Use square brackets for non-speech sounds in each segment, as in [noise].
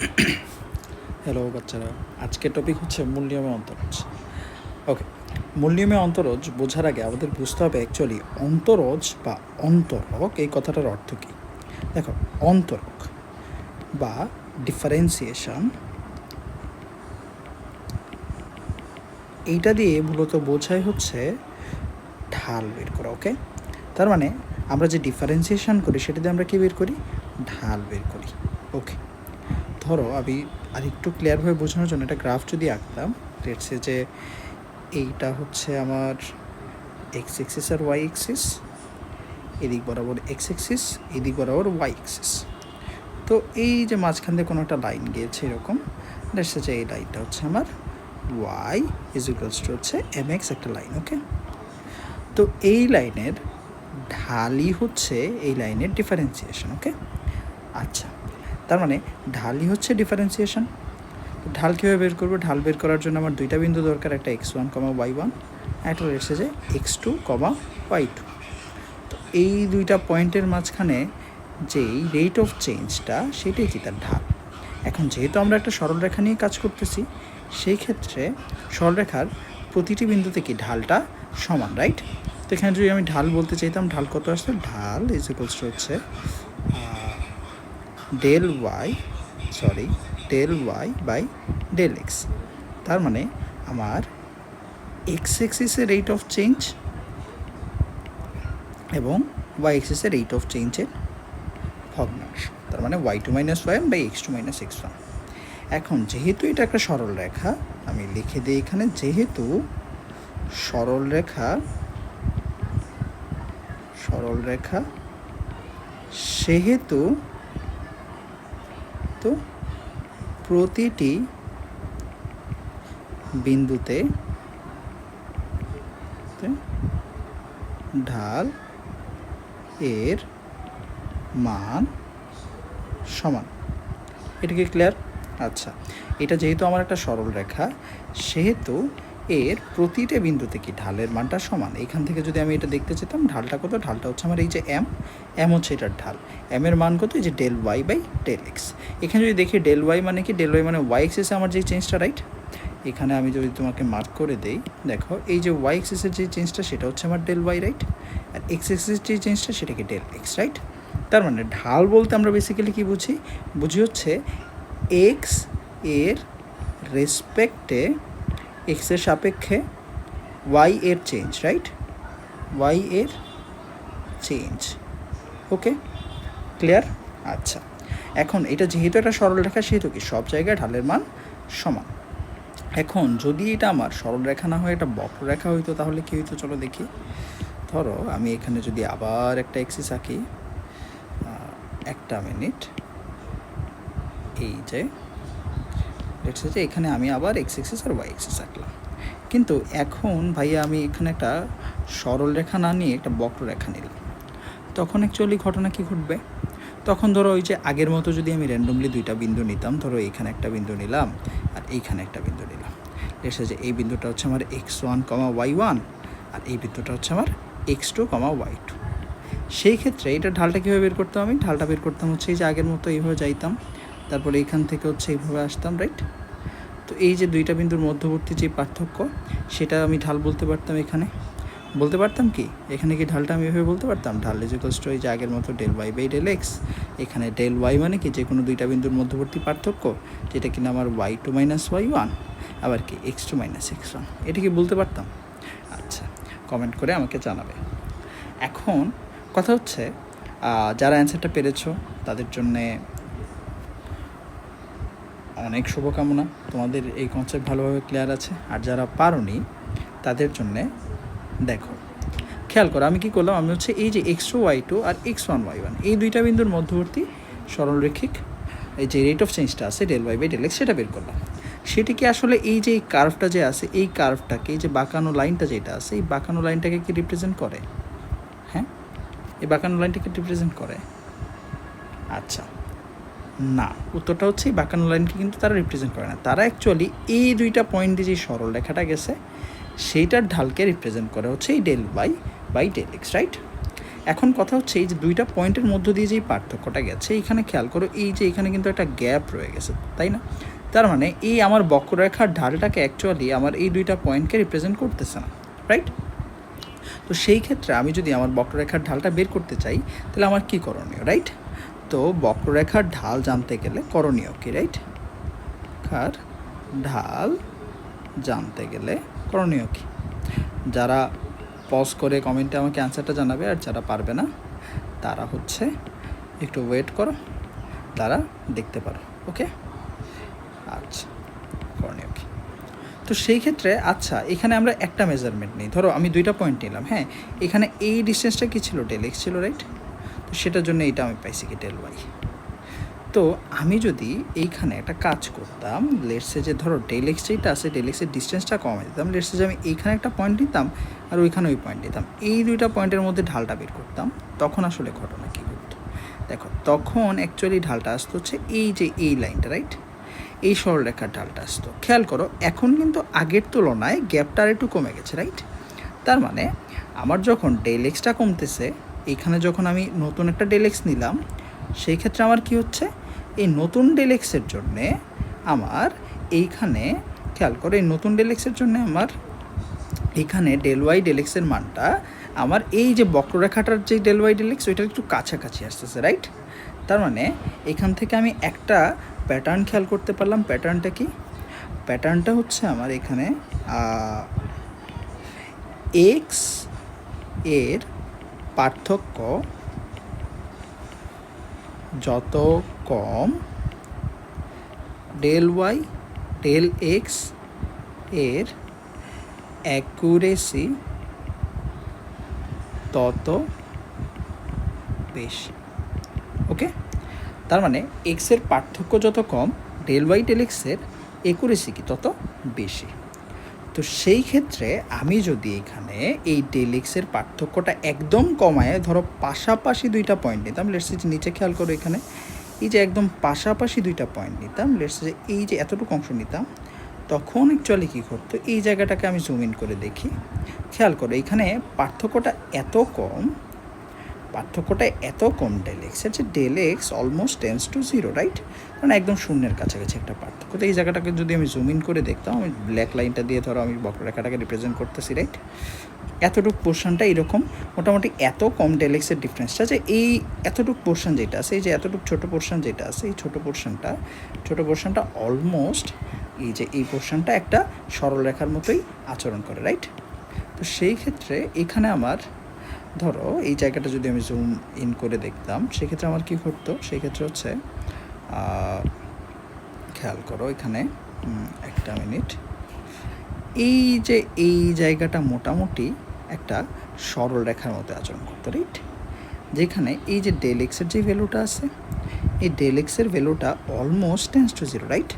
[coughs] Hello বাচ্চারা। আজকের topic হচ্ছে মূল নিয়মে অন্তরজ। ওকে মূল নিয়মে অন্তরজ বোঝার আগে আমাদের বুঝতে হবে অ্যাকচুয়ালি অন্তরজ বা অন্তরক এই কথাটার অর্থ কী? দেখো, অন্তরক বা ডিফারেন্সিয়েশন এইটা দিয়ে মূলত বোঝায় হচ্ছে ঢাল বের করা ওকে তার মানে আমরা যে ডিফারেন্সিয়েশন করি সেটা দিয়ে আমরা কী বের করি? ঢাল বের করি ওকে ধরো, আমি আর একটু ক্লিয়ারভাবে বোঝানোর জন্য একটা গ্রাফ যদি আঁকতাম লেটসে যে এইটা হচ্ছে আমার এক্স এক্সিস আর ওয়াই এক্সিস এদিক বরাবর এক্স এক্সিস এদিক বরাবর ওয়াই এক্সিস তো এই যে মাঝখান দিয়ে কোনো একটা লাইন গিয়েছে এরকম লেটসে যে এই লাইনটা হচ্ছে আমার ওয়াই ইজ ইকুয়ালস টু হচ্ছে এম এক্স একটা লাইন ওকে তো এই লাইনের ঢালি হচ্ছে এই লাইনের ডিফারেন্সিয়েশন ওকে আচ্ছা তার মানে ঢালই হচ্ছে ডিফারেন্সিয়েশন ঢাল কীভাবে বের করব? ঢাল বের করার জন্য আমার দুইটা বিন্দু দরকার, একটা x one comma y one একটা রয়েছে যে x two comma y two তো এই দুইটা পয়েন্টের মাঝখানে যেই রেট অফ চেঞ্জটা সেটাই কি তার ঢাল। এখন যেহেতু আমরা একটা সরলরেখা নিয়ে কাজ করতেছি, সেই ক্ষেত্রে সরলরেখার প্রতিটি বিন্দুতে কি ঢালটা সমান রাইট তো এখানে যদি আমি ঢাল বলতে চাইতাম, ঢাল কত আসছে ঢাল ইজ হচ্ছে del y sorry del y by del x তার মানে আমার এক্স এক্সিসের রেট অফ চেঞ্জ এবং ওয়াই এক্সিসের রেট অফ চেঞ্জের ভগ্নাংশ। তার মানে y two minus y by x two minus x one এখন যেহেতু এটা একটা সরল রেখা, আমি লিখে দিই এখানে, যেহেতু সরল রেখা সরল রেখা, সেহেতু তো প্রতিটি বিন্দুতে ঢাল এর মান সমান। এটা কি ক্লিয়ার আচ্ছা এটা যেহেতু আমার একটা সরল রেখা, সেহেতু এর প্রতিটা বিন্দুতে কি ঢালের মানটা সমান? এখান থেকে যদি আমি এটা দেখতে চেতাম ঢালটা কত? ঢালটা হচ্ছে আমার এই যে এম এম হচ্ছে এটার ঢাল। এম এর মান কত? এই যে del y by del x এখানে যদি দেখি ডেল ওয়াই মানে কি? ডেল ওয়াই মানে ওয়াই এক্সেসে আমার যে চেঞ্জটা রাইট এখানে আমি যদি তোমাকে মার্ক করে দেই, দেখো, এই যে ওয়াই এক্সেসের যে চেঞ্জটা সেটা হচ্ছে আমার ডেল ওয়াই রাইট আর এক্স এক্সেসের যে চেঞ্জটা সেটা কি ডেল এক্স রাইট তার মানে ঢাল বলতে আমরা বেসিক্যালি কী বুঝি? বুঝি হচ্ছে এক্সের রেসপেক্টে এক্সের সাপেক্ষে ওয়াই এর চেঞ্জ রাইট ওয়াই এর চেঞ্জ ওকে ক্লিয়ার আচ্ছা। এখন এটা যেহেতু একটা সরলরেখা সেহেতু কি? সব জায়গায় ঢালের মান সমান। এখন যদি এটা আমার সরলরেখা না হয় এটা বক্ররেখা হইতো, তাহলে কী হইতো? চলো দেখি। ধরো, আমি এখানে যদি আবার একটা এক্সিস আঁকি একটা মিনিট। এই যে লেটস যে এখানে আমি আবার এক্স এক্সিস আর ওয়াই এক্সিস আঁকলাম। কিন্তু এখন ভাইয়া আমি এখানে একটা সরল রেখা না নিয়ে একটা বক্ররেখা নিলাম। তখন অ্যাকচুয়ালি ঘটনা কি ঘটবে? তখন ধরো ওই যে আগের মতো যদি আমি র্যান্ডমলি দুইটা বিন্দু নিতাম, ধরো এইখানে একটা বিন্দু নিলাম আর এইখানে একটা বিন্দু নিলাম। এসে যে এই বিন্দুটা হচ্ছে আমার x one comma y one আর এই বিন্দুটা হচ্ছে আমার x two comma y two সেই ক্ষেত্রে এটা ঢালটা কীভাবে বের করতাম আমি? ঢালটা বের করতাম হচ্ছে এই যে আগের মতো এইভাবে যাইতাম। তারপরে এখান থেকে হচ্ছে এইভাবে আসতাম রাইট তো এই যে দুইটা বিন্দুর মধ্যবর্তী যে পার্থক্য, সেটা আমি ঢাল বলতে পারতাম এখানে। বলতে পারতাম কি? এখানে কি ঢালটা আমি এভাবে বলতে পারতাম? ঢাল ইজ ইকুয়ালস টু এই যে আগের মতো del y by del x এখানে ডেল ওয়াই মানে কি? যে কোনো দুইটা বিন্দুর মধ্যবর্তী পার্থক্য, যেটা কিনা আমার y two minus y one আবার কি x two minus x one এটা কি বলতে পারতাম? আচ্ছা কমেন্ট করে আমাকে জানাবে। এখন কথা হচ্ছে যারা অ্যান্সারটা পেরেছ, তাদের জন্যে অনেক শুভকামনা। তোমাদের এই কনসেপ্ট ভালোভাবে ক্লিয়ার আছে। আর যারা পারোনি, তাদের জন্যে দেখো। খেয়াল করো, আমি কি করলাম? আমি হচ্ছে এই যে এক্স ওয়াই টু আর এক্স ওয়ান ওয়াই ওয়ান এই দুইটা বিন্দুর মধ্যবর্তী সরলরেখিক, এই যে রেট অফ চেঞ্জটা আছে del y by del x সেটা বের করলাম। সেটিকে আসলে এই যে এই কার্ভটা যে আছে, এই কার্ভটাকে এই যে বাঁকানো লাইনটা যেটা আছে, এই বাঁকানো লাইনটাকে কি রিপ্রেজেন্ট করে? হ্যাঁ? এই বাঁকানো লাইনটাকে রিপ্রেজেন্ট করে? আচ্ছা। না। উত্তরটা হচ্ছে এই বাঁকানো লাইনকে কিন্তু তারা রিপ্রেজেন্ট করে না। তারা অ্যাকচুয়ালি এই দুইটা পয়েন্ট দিয়ে যে সরল রেখাটা গেছে, সেইটার ঢালকে রিপ্রেজেন্ট করে হচ্ছে এই del by by del x right এখন কথা হচ্ছে এই যে দুইটা পয়েন্টের মধ্য দিয়ে যেই পার্থক্যটা গেছে এইখানে খেয়াল করো এই যে এখানে কিন্তু একটা গ্যাপ রয়ে গেছে, তাই না? তার মানে এই আমার বক্ররেখার ঢালটাকে অ্যাকচুয়ালি আমার এই দুইটা পয়েন্টকে রিপ্রেজেন্ট করতেছে না রাইট তো সেই ক্ষেত্রে আমি যদি আমার বক্ররেখার ঢালটা বের করতে চাই, তাহলে আমার কী করণীয় রাইট তো বক্ররেখার ঢাল জানতে গেলে করণীয় কি রাইট খার ঢাল জানতে গেলে করণীয় কি? যারা পজ করে কমেন্টে আমাকে অ্যান্সারটা জানাবে আর যারা পারবে না, তারা হচ্ছে একটু ওয়েট করো, তারা দেখতে পারো ওকে আচ্ছা করণীয় কি? তো সেই ক্ষেত্রে আচ্ছা এখানে আমরা একটা মেজারমেন্ট নিই। ধরো আমি দুইটা পয়েন্ট নিলাম হ্যাঁ? এখানে এই ডিস্টেন্সটা কী ছিল? ডেল এক্স ছিল রাইট সেটার জন্য এটা আমি পাইছি কি ডেল ওয়াই তো আমি যদি এইখানে একটা কাজ করতাম লেটসে যে ধরো ডেল এক্স যেটা আছে ডেল এক্সের ডিস্টেন্সটা কমে দিতাম লেটসে যে আমি এইখানে একটা পয়েন্ট নিতাম আর ওইখানে ওই পয়েন্ট নিতাম, এই দুইটা পয়েন্টের মধ্যে ঢালটা বের করতাম, তখন আসলে ঘটনা কী ঘটতো? দেখো, তখন অ্যাকচুয়ালি ঢালটা আসতো হচ্ছে এই যে এই লাইনটা রাইট এই সরলরেখার ঢালটা আসতো। খেয়াল করো, এখন কিন্তু আগের তুলনায় গ্যাপটা আর একটু কমে গেছে রাইট তার মানে আমার যখন ডেল এক্সটা কমতেছে এইখানে যখন আমি নতুন একটা ডেলেক্স নিলাম, সেই ক্ষেত্রে আমার কি হচ্ছে? এই নতুন ডেলেক্সের জন্যে আমার এইখানে, খেয়াল করে, এই নতুন ডেলেক্সের জন্য আমার এখানে ডেল ওয়াই ডেল মানটা, আমার এই যে বক্ররেখাটার যে ডেল ওয়াই ডেল ওইটার একটু কাছাকাছি আসতেছে রাইট তার মানে এখান থেকে আমি একটা প্যাটার্ন খেয়াল করতে পারলাম। প্যাটার্নটা কি? প্যাটার্নটা হচ্ছে আমার এখানে এক্সের পার্থক্য যত কম ডেল ওয়াই ডেল এক্সের অ্যাকুরেসি তত বেশি। ওকে তার মানে এক্সের পার্থক্য যত কম ডেল ওয়াই ডেল এক্সের একুরেসি কি তত বেশি। তো সেই ক্ষেত্রে আমি যদি এখানে এই ডেলিক্সের পার্থক্যটা একদম কমায়, ধরো পাশাপাশি দুইটা পয়েন্ট নিতাম লেটসে যে নিচে খেয়াল করো এখানে, এই যে একদম পাশাপাশি দুইটা পয়েন্ট নিতাম লেটসে যে এই যে এতটুকু অংশ নিতাম, তখন অ্যাকচুয়ালি কী করতো এই জায়গাটাকে আমি জুম ইন করে দেখি। খেয়াল করো, এখানে পার্থক্যটা এত কম পার্থক্যটা এত কম ডেল এক্সের যে del x almost tends to zero right মানে একদম শূন্যের কাছাকাছি একটা পার্থক্য। তো এই জায়গাটাকে যদি আমি জুম ইন করে দেখতাম, আমি ব্ল্যাক লাইনটা দিয়ে ধরো আমি বক্ররেখাটাকে রিপ্রেজেন্ট করতেছি রাইট এতটুকু পোর্শনটা এরকম। মোটামুটি এত কম ডেল এক্সের ডিফারেন্সটা যে এই এতটুকু পোর্শন যেটা আছে, এই যে এতটুকু ছোটো পোর্শন যেটা আছে, এই ছোটো পোর্শনটা ছোটো পোর্শনটা অলমোস্ট এই যে এই পোর্শনটা একটা সরলরেখার মতোই আচরণ করে রাইট তো সেই ক্ষেত্রে এখানে আমার ধরো, এই জায়গাটা যদি আমি জুম ইন করে দেখতাম, সেক্ষেত্রে আমার কী ঘটতো? সেক্ষেত্রে হচ্ছে খেয়াল করো এখানে একটা মিনিট। এই যে এই জায়গাটা মোটামুটি একটা সরল রেখার মতো আচরণ করতো রাইট যেখানে এই যে ডেল এক্সের যে ভ্যালুটা আছে, এই ডেল এক্সের ভ্যালুটা almost tends to zero right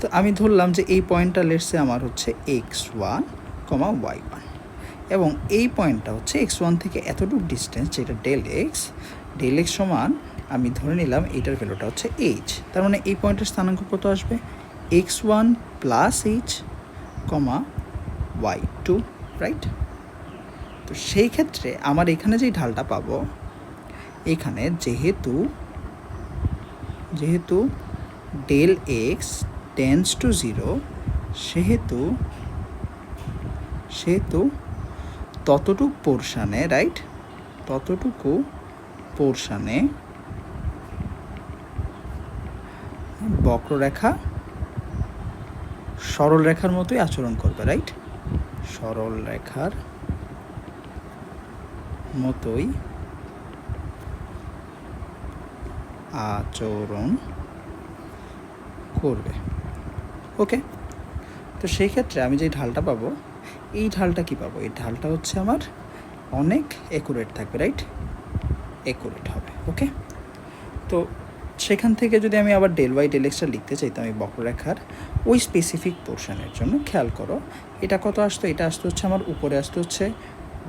তো আমি ধরলাম যে এই পয়েন্টটা লেটসে আমার হচ্ছে x one comma y one এবং এই পয়েন্টটা হচ্ছে এক্স ওয়ান থেকে এতটুকু ডিস্টেন্স যেটা ডেল এক্স ডেল এক্স সমান, আমি ধরে নিলাম এইটার ভ্যালুটা হচ্ছে এইচ তার মানে এই পয়েন্টের স্থানাঙ্ক কত আসবে? X one plus h comma y two right তো সেই ক্ষেত্রে আমার এখানে যেই ঢালটা পাবো, এখানে যেহেতু যেহেতু del x tends to zero সেহেতু সেহেতু ততটুক পোর্শানে রাইট ততটুকু পোর্শানে বক্ররেখা সরল রেখার মতোই আচরণ করবে রাইট সরল রেখার মতোই আচরণ করবে। ওকে তো সেই ক্ষেত্রে আমি যে ঢালটা পাবো এই ঢালটা কি পাবো? এই ঢালটা হচ্ছে আমার অনেক একুরেট থাকবে রাইট একুরেট হবে ওকে তো সেখান থেকে যদি আমি আবার ডেল ওয়াই ডেল এক্সটা লিখতে চাইতাম এই বক্ররেখার ওই স্পেসিফিক পোর্শনের জন্য খেয়াল করো। এটা কত আসতো? এটা আসতে হচ্ছে আমার উপরে আসতো হচ্ছে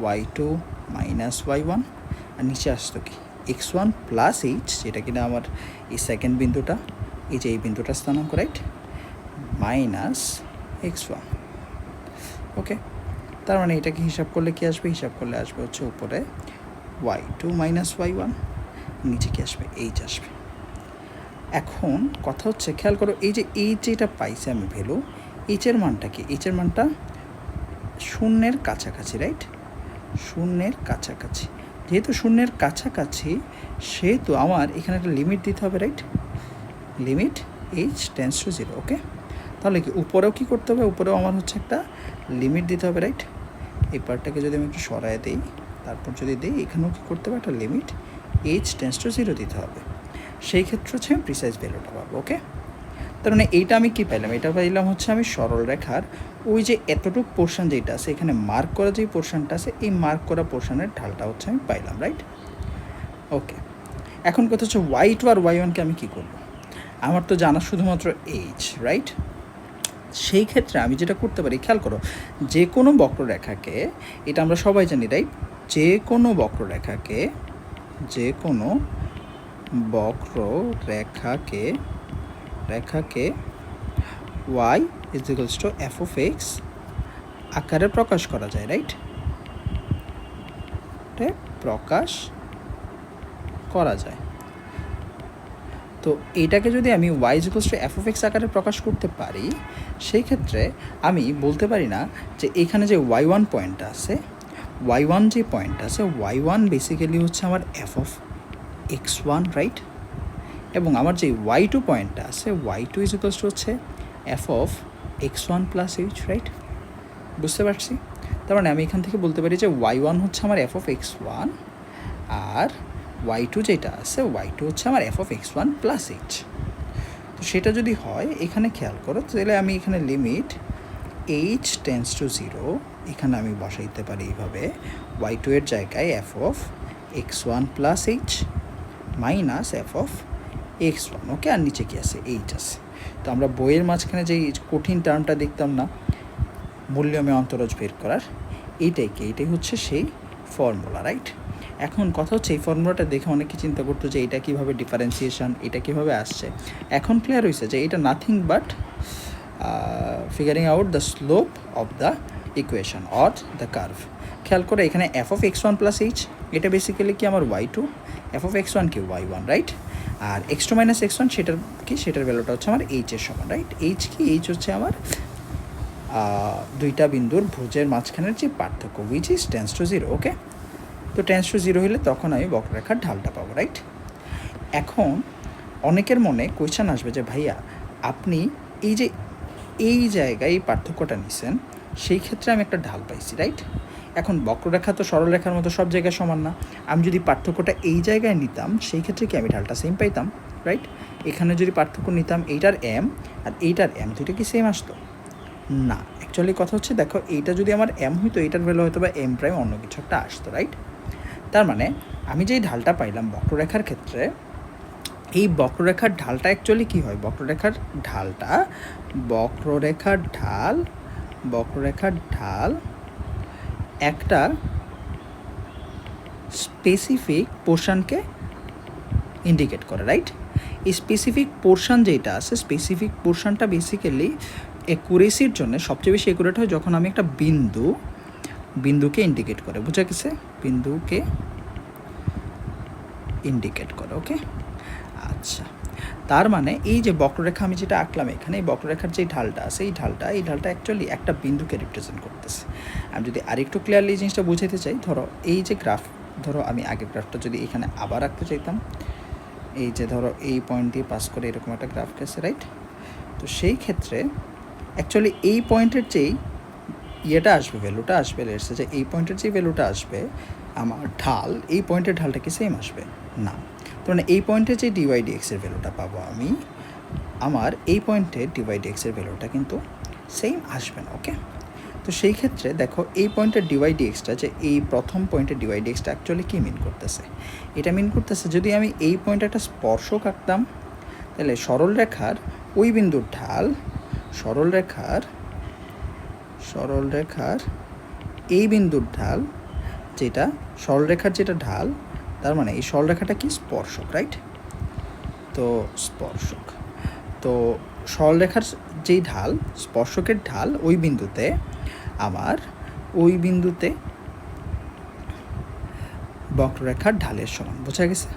y two minus y one আর নিচে আসতো কি? এক্স ওয়ান প্লাস এইচ যেটা কিনা আমার এই সেকেন্ড বিন্দুটা, এই যে এই বিন্দুটা স্থানাঙ্ক right minus x one okay তার মানে এটাকে হিসাব করলে কি আসবে? হিসাব করলে আসবে হচ্ছে উপরে y two minus y one নিচে কি আসবে? এইচ আসবে। এখন কথা হচ্ছে, খেয়াল করো, এই যে এইচ যেটা পাইছি আমি ভ্যালু এইচের মানটা কি? এইচের মানটা শূন্যের কাছাকাছি রাইট শূন্যের কাছাকাছি। যেহেতু শূন্যের কাছাকাছি, সেহেতু আমার এখানে একটা লিমিট দিতে হবে right limit h tends to zero okay তাহলে কি উপরেও কি করতে হবে? উপরেও আমার হচ্ছে একটা লিমিট দিতে হবে রাইট এই পার্টটাকে যদি আমি একটু সরায় দিই, তারপর যদি দিই, এখানেও কী করতে হবে? একটা limit h tends to zero দিতে হবে। সেই ক্ষেত্রে হচ্ছে আমি প্রিসাইজ ভ্যালুটা পাবো ওকে তার মানে এইটা আমি কি পাইলাম? এটা পাইলাম হচ্ছে আমি সরল রেখার ওই যে এতটুক পোর্শন যেটা আছে, এখানে মার্ক করা যে পোর্শনটা আছে, এই মার্ক করা পোর্শনের ঢালটা হচ্ছে আমি পাইলাম রাইট ওকে এখন কথা হচ্ছে ওয়াই টু আর ওয়াই ওয়ানকে আমি কী করব? আমার তো জানা শুধুমাত্র এইচ রাইট সেই ক্ষেত্রে আমি যেটা করতে পারি, খেয়াল করো, যে কোনো বক্ররেখাকে, এটা আমরা সবাই জানি রাইট যে কোনো বক্ররেখাকে, যে কোনো বক্ররেখাকে, রেখাকে y is to f of x আকারে প্রকাশ করা যায় রাইট প্রকাশ করা যায়। তো এটাকে যদি আমি y equals to f of x আকারে প্রকাশ করতে পারি সেই ক্ষেত্রে আমি বলতে পারি না যে এখানে যে ওয়াই ওয়ান পয়েন্টটা আছে ওয়াই ওয়ান যে পয়েন্ট আছে ওয়াই ওয়ান বেসিক্যালি হচ্ছে আমার f of x one right এবং আমার যে ওয়াই টু পয়েন্টটা আছে y two is equals to হচ্ছে f of x one plus h right বুঝতে পারছি? তার মানে আমি এখান থেকে বলতে পারি যে ওয়াই ওয়ান হচ্ছে আমার এফ অফ এক্স ওয়ান আর ওয়াই টু যেটা আছে ওয়াই টু হচ্ছে আমার f of x one plus h সেটা যদি হয়, এখানে খেয়াল করো, তাহলে আমি এখানে limit h tends to zero এখানে আমি বসাইতে পারি এইভাবে ওয়াই টু এর জায়গায় f of x one plus h minus f of x one okay আর নিচে কি আছে? এইচ আছে। তো আমরা বইয়ের মাঝখানে যে কঠিন টার্মটা দেখতাম না মূল্যমে অন্তরজ বের করার, এইটাই কি? এইটাই হচ্ছে সেই ফর্মুলা রাইট এখন কথা হচ্ছে, এই ফর্মুলাটা দেখে অনেকে চিন্তা করতো যে এটা কীভাবে ডিফারেন্সিয়েশন এটা কীভাবে আসছে। এখন ক্লিয়ার হয়েছে যে এটা nothing but figuring out the slope of the equation or the curve খেয়াল করে এখানে f of x one plus h এটা বেসিক্যালি কি আমার y two f of x one কি ওয়াই ওয়ান রাইট আর x two minus x one সেটার কি? সেটার ভ্যালুটা হচ্ছে আমার এইচের সমান রাইট এইচ কি? এইচ হচ্ছে আমার দুইটা বিন্দুর ভুজের মাঝখানের যে পার্থক্য which is tends to zero okay তো টেন্স টু জিরো হলে তখন আমি বক্ররেখার ঢালটা পাবো রাইট এখন অনেকের মনে কোয়েশ্চান আসবে যে, ভাইয়া, আপনি এই যে, এই জায়গায় এই পার্থক্যটা নিছেন, সেই ক্ষেত্রে আমি একটা ঢাল পাইছি রাইট এখন বক্ররেখা তো সরলরেখার মতো সব জায়গায় সমান না। আমি যদি পার্থক্যটা এই জায়গায় নিতাম, সেই ক্ষেত্রে কি আমি ঢালটা সেম পাইতাম রাইট এখানে যদি পার্থক্য নিতাম, এইটার এম আর এইটার এম দুইটা কি সেম আসতো? না অ্যাকচুয়ালি কথা হচ্ছে, দেখো, এইটা যদি আমার এম হইতো, এইটার ভ্যালু হয়তো বা এম প্রাইম অন্য কিছু একটা আসতো রাইট তার মানে আমি যেই ঢালটা পাইলাম বক্ররেখার ক্ষেত্রে, এই বক্ররেখার ঢালটা অ্যাকচুয়ালি কী হয়? বক্ররেখার ঢালটা, বক্ররেখার ঢাল বক্ররেখার ঢাল একটা স্পেসিফিক পোর্শনকে ইন্ডিকেট করে রাইট এই স্পেসিফিক পোর্শন যেটা আছে স্পেসিফিক পোর্শনটা বেসিক্যালি একুরেসির জন্য সবচেয়ে বেশি একুরেট হয় যখন আমি একটা বিন্দু বিন্দুকে ইন্ডিকেট করে, বুঝা গেছে? বিন্দুকে ইন্ডিকেট করে, ওকে? আচ্ছা তার মানে এই যে বক্ররেখা, আমি যেটা আঁকলাম এখানে, এই বক্ররেখার যে ঢালটা আছে, এই ঢালটা এই ঢালটা অ্যাকচুয়ালি একটা বিন্দুকে রিপ্রেজেন্ট করতেছে। আমি যদি আরেকটু ক্লিয়ারলি জিনিসটা বুঝাতে চাই, ধরো এই যে গ্রাফ ধরো আমি আগের গ্রাফটা যদি এখানে আবার আঁকতে চাইতাম, এই যে ধরো এই পয়েন্ট দিয়ে পাস করে এরকম একটা গ্রাফ গেছে রাইট তো সেই ক্ষেত্রে অ্যাকচুয়ালি এই পয়েন্টের যেই ইয়েটা আসবে ভ্যালুটা আসবে লেটসে যে এই পয়েন্টের যে ভ্যালুটা আসবে, আমার ঢাল, এই পয়েন্টের ঢালটা কি সেম আসবে? না। তো মানে এই পয়েন্টে যে ডিওয়াই ডিএক্সের ভ্যালুটা পাবো আমি, আমার এই পয়েন্টে ডিওয়াই ডিএক্সের ভ্যালুটা কিন্তু সেম আসবে না ওকে তো সেই ক্ষেত্রে দেখো এই পয়েন্টের ডিওয়াই ডিএক্সটা যে এই প্রথম পয়েন্টের ডিওয়াই ডিএক্সটা অ্যাকচুয়ালি কী মিন করতেছে? এটা মিন করতেছে যদি আমি এই পয়েন্টে একটা স্পর্শক আঁকতাম তাহলে সরল রেখার ওই বিন্দুর ঢাল সরল রেখার সরল রেখার এই বিন্দুর ঢাল, যেটা সরলরেখার যেটা ঢাল, তার মানে এই সরলরেখাটা কি? স্পর্শক রাইট তো স্পর্শক। তো সরলরেখার যেই ঢাল, স্পর্শকের ঢাল, ওই বিন্দুতে আমার ওই বিন্দুতে বক্ররেখার ঢালের সমান, বোঝা গেছে?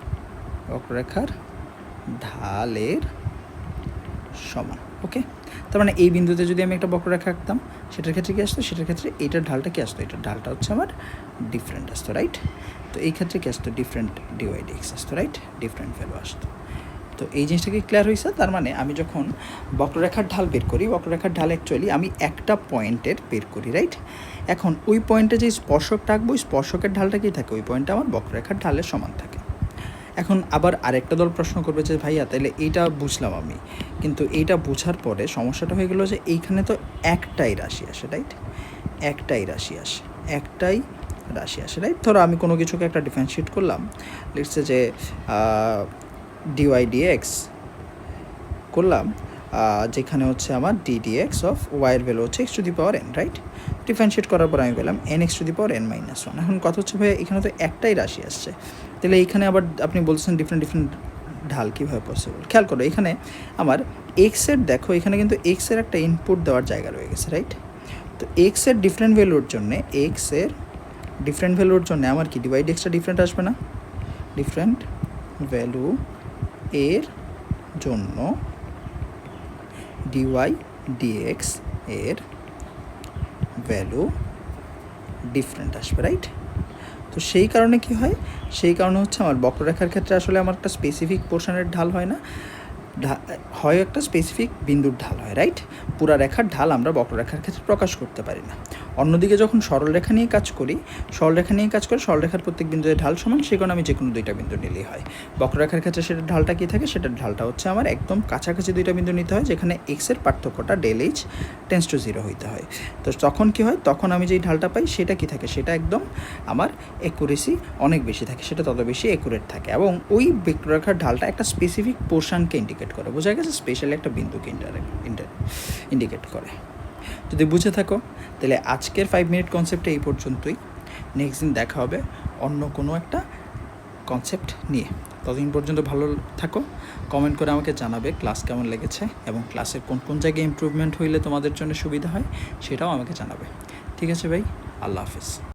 বক্ররেখার ঢালের সমান ওকে তার মানে এই বিন্দুতে যদি আমি একটা বক্ররেখা আঁকতাম সেটার ক্ষেত্রে কী আসতো? সেটার ক্ষেত্রে এইটার ঢালটা কী আসতো? এটার ঢালটা হচ্ছে আমার ডিফারেন্ট আসতো রাইট তো এই ক্ষেত্রে কী আসতো? ডিফারেন্ট ডিওয়াই এক্স আসতো রাইট ডিফারেন্ট ভ্যালু আসতো। তো এই জিনিসটা কি ক্লিয়ার হয়েছে তার মানে আমি যখন বক্ররেখার ঢাল বের করি, বক্ররেখার ঢাল অ্যাকচুয়ালি আমি একটা পয়েন্টের বের করি রাইট এখন ওই পয়েন্টে যে স্পর্শক আঁকবো ওই স্পর্শকের ঢালটা কী থাকে? ওই পয়েন্টটা আমার বক্ররেখার ঢালের সমান থাকে। এখন আবার আরেকটা দল প্রশ্ন করবে যে, ভাইয়া তাহলে এইটা বুঝলাম আমি। কিন্তু এইটা বোঝার পরে সমস্যাটা হয়ে গেলো যে, এইখানে তো একটাই রাশি আসে রাইট একটাই রাশি আসে, একটাই রাশি আসে রাইট ধরো আমি কোনো কিছুকে একটা ডিফারেন্সিয়েট করলাম। লিখছে যে ডিওয়াই ডিএক্স করলাম। যেখানে হচ্ছে আমার ডিডিএক্স অফ ওয়াইয়ের ভ্যালু হচ্ছে x to the power n right differentiate করার পর আমি পেলাম n x to the power n minus one এখন কথা হচ্ছে ভাই, এখানে তো একটাই রাশি আসছে। তাহলে এইখানে আবার আপনি বলছেন ডিফারেন্ট ডিফারেন্ট ঢাল কীভাবে পসিবল খেয়াল করো, এখানে আমার এক্সের দেখো, এখানে কিন্তু এক্সের একটা ইনপুট দেওয়ার জায়গা রয়ে গেছে রাইট তো এক্সের ডিফারেন্ট ভ্যালুর জন্যে এক্সের ডিফারেন্ট ভ্যালুর জন্য আমার কি ডিভাইড এক্সটা ডিফারেন্ট আসবে না? ডিফারেন্ট ভ্যালু এর জন্য ডিওয়াই ডিএক্স এর ভ্যালু ডিফারেন্ট আসবে রাইট তো সেই কারণে কি হয়? সেই কারণে হচ্ছে আমার বক্ররেখার ক্ষেত্রে আসলে আমার একটা স্পেসিফিক পোর্শনের ঢাল হয় না। হয় একটা স্পেসিফিক বিন্দুর ঢাল হয় রাইট পুরা রেখার ঢাল আমরা বক্ররেখার ক্ষেত্রে প্রকাশ করতে পারি না। অন্যদিকে যখন সরলরেখা নিয়ে কাজ করি, সরলরেখা নিয়ে কাজ করে সরলরেখার প্রত্যেক বিন্দুতে ঢাল সমান সে কারণে আমি যে কোনো দুইটা বিন্দু নিলেই হয়। বক্ররেখার ক্ষেত্রে সেটার ঢালটা কী থাকে? সেটার ঢালটা হচ্ছে আমার একদম কাছাকাছি দুইটা বিন্দু নিতে হয়, যেখানে এক্সের পার্থক্যটা del h tends to zero হইতে হয়। তো তখন কি হয়? তখন আমি যেই ঢালটা পাই, সেটা কি থাকে? সেটা একদম আমার একুরেসি অনেক বেশি থাকে, সেটা তত বেশি একুরেট থাকে এবং ওই বক্ররেখার ঢালটা একটা স্পেসিফিক পোর্শনকে ইন্ডিকেট করে। বোঝা গেছে? স্পেশালি একটা বিন্দুকে ইন্টার ইন্ডিকেট করে। যদি বুঝে থাকো। তাহলে আজকের ফাইভ মিনিট কনসেপ্টে এই পর্যন্তই। নেক্সট দিন দেখা হবে অন্য কোনো একটা কনসেপ্ট নিয়ে। ততদিন পর্যন্ত ভালো থাকো। কমেন্ট করে আমাকে জানাবে ক্লাস কেমন লেগেছে এবং ক্লাসের কোন কোন জায়গায় ইম্প্রুভমেন্ট হইলে তোমাদের জন্য সুবিধা হয় সেটাও আমাকে জানাবে। ঠিক আছে ভাই, আল্লাহ হাফিজ।